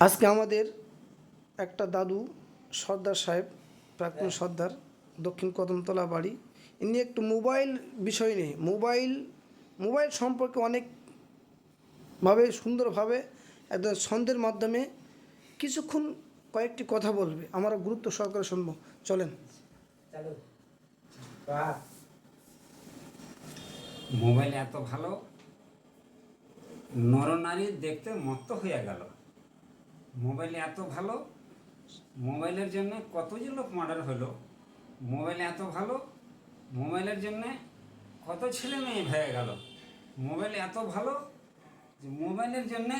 আজকে আমাদের একটা দাদু সর্দার সাহেব প্রাক্তন সর্দার দক্ষিণ কদমতলা বাড়ি। ইনি একটু মোবাইল বিষয় নিয়ে মোবাইল মোবাইল সম্পর্কে অনেকভাবে সুন্দরভাবে একদম ছন্দের মাধ্যমে কিছুক্ষণ কয়েকটি কথা বলবে। আমরা গুরুত্ব সহকারে শুনব। চলেন। মোবাইল এত ভালো নরনারী দেখতে মত্ত হয়ে গেল। মোবাইল এত ভালো, মোবাইলের জন্য কত যে লোক মার্ডার হলো, মোবাইল এত ভালো, মোবাইলের জন্য কত ছেলে মেয়ে হয়ে গেল, মোবাইল এত ভালো যে মোবাইলের জন্য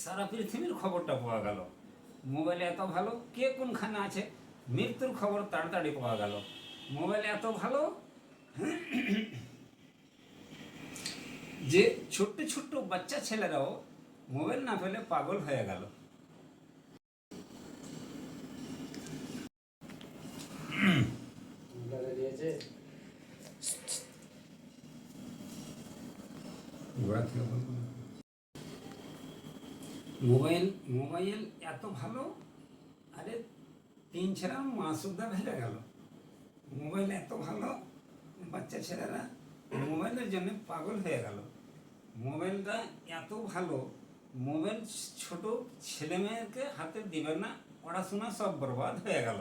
সারা পৃথিবীর খবরটা পাওয়া গেল। মোবাইল এত ভালো, কে কোনখানে আছে? মৃত্যুর খবর তাড়াতাড়ি পাওয়া গেল। মোবাইল এত ভালো যে ছোট্ট ছোট্ট বাচ্চা ছেলেরাও মোবাইল না পেলে পাগল হয়ে গেল। মোবাইল মোবাইল এত ভালো? আরে তিন ছেড়া মাসুদা ভেজে গেল। মোবাইল এত ভালো? বাচ্চা ছেলেরা মোবাইলের জন্য পাগল হয়ে গেল। মোবাইলটা এত ভালো মোবাইল ছোট ছেলে মেয়েকে হাতে দিবেন না পড়াশোনা সব বরবাদ হয়ে গেল।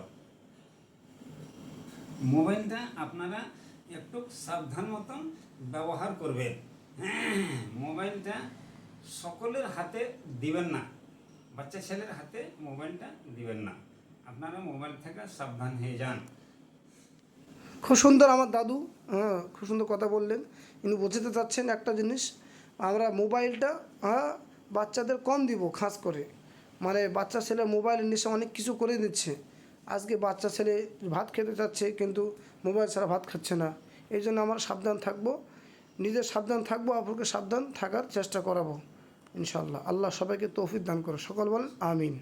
মোবাইলটা আপনারা একটু সাবধান মতন ব্যবহার করবেন। হ্যাঁ, মোবাইলটা সকলের হাতে দিবেন না বাচ্চা ছেলের হাতে মোবাইলটা দিবেন না। আপনারা মোবাইল থেকে সাবধান হয়ে যান। খুব সুন্দর আমার দাদু হ্যাঁ খুব সুন্দর কথা বললেন। কিন্তু বোঝাতে চাচ্ছেন একটা জিনিস আমরা মোবাইলটা হ্যাঁ বাচ্চাদের কম দিব খাস করে। মানে বাচ্চা ছেলে মোবাইলের নেশা অনেক কিছু করে দিচ্ছে। আজকে বাচ্চা ছেলে ভাত খেতে চাচ্ছে কিন্তু মোবাইল ছাড়া ভাত খাচ্ছে না। এই জন্য আমরা সাবধান থাকব। নিজের সাবধান থাকব অপরকে সাবধান থাকার চেষ্টা করাবো ইনশাল্লাহ আল্লাহ সবাইকে তৌফিক দান করো সকল বলেন, আমিন।